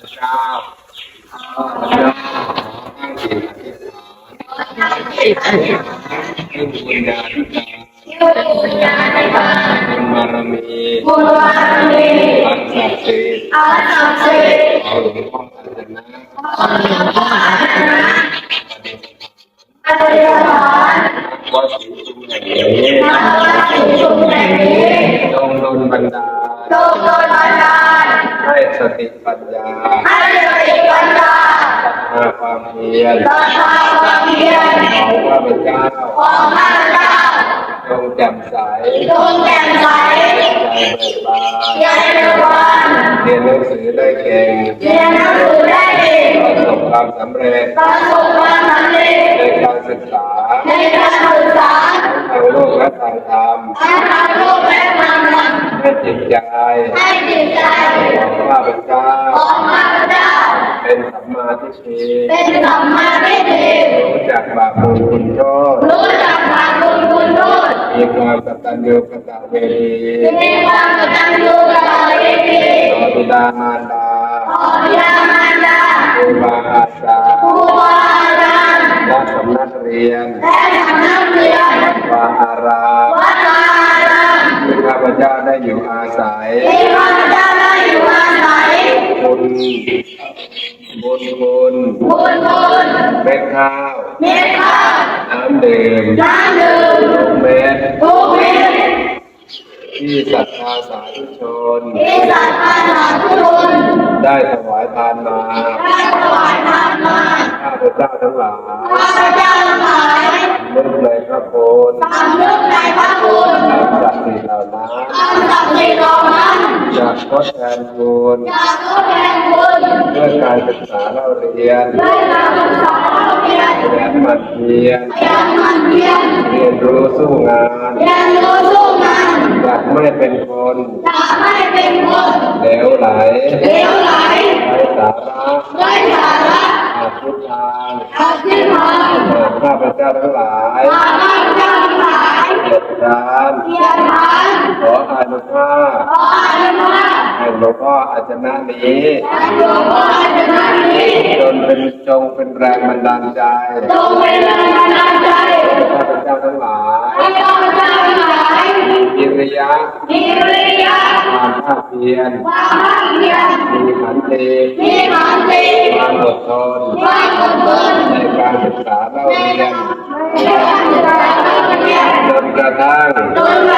เจ้ ให้สติปัญญาศรัทธาความเพียรของข้าพเจ้าจงแจ่มใสใจเบิกบานเรียนหนังสือได้เก่งประสบความสำเร็จในการศึกษาทางโลกและทางธรรม ให้จิตใจของข้าพเจ้า เป็นสัมมาทิฏฐิเป็นสัมมาทิฏฐิรู้จักบาปบุญคุณโทษรู้จักบาปบุญคุณโทษมีความกตัญญูกตเวทีมีความกตัญญูกตเวทีต่อบิดามารดาขอบิดามารดาครูบาอาจารครูย์บาอาจารย์และสำนักเรียนและสำนักเรียนวาอารามวัดวาอารามที่ข้า พเจ้าได้อยู่อาศัยที่ข้าพเจ้าได้อยู่อาศัย บุญบุญบุญบุญคุณเม็ดข้าวเม็ดข้าวน้ำดื่มน้ำดื่มทุกเม็ดทุกเม็ดที่ศรัทธาสาธุชนที่สัตว์อาสาทุกคนได้ถวายทานมาได้ถวายทานมาข้าพเจ้าทั้งหลายข้าพเจ้าทั้งหลายนึกในพระคุณสำนึก เหล่านั้นอันศักดิ์สิทธิ์เหล่านั้นจะทดแทนคุณจากทดแทนคุณด้วยการศึกษาเล่าเรียนด้วยการศึกษาเราเรียนขยันหมั่นเพียรพยายามหมั่นเพียรเรียนรู้สู้งานเรียนรู้สู้งานจะไม่เป็นคนจะไม่เป็นคนเหลวไหลเหลวไหลไร้สาระไร้สาระอาทิตทางอาชีพทางข้าพเจ้าทั้งหลายข้าพเจ้าทั้งหลายเกียรติทานเกียรติทาน นุภาพขออนุภาพให้หลวงพ่ออาจนะนี้และหลวงพ่ออาจารย์นี้จนเป็นจงเป็นแรงบันดาลใจจงเป็นแรงบันดาลใจให้ข้าพเจ้าทั้งหลายให้ข้าพเจ้าทั้งหลายมีวิริยะมีวิริยะความภาคเพียรความภาคเพียรมีขันติมีขันติความอดทนความอดทนในการศึกษาเล่าเรียนในการศึกษาเราเรียนจนกระทั่งจนกระทั่ง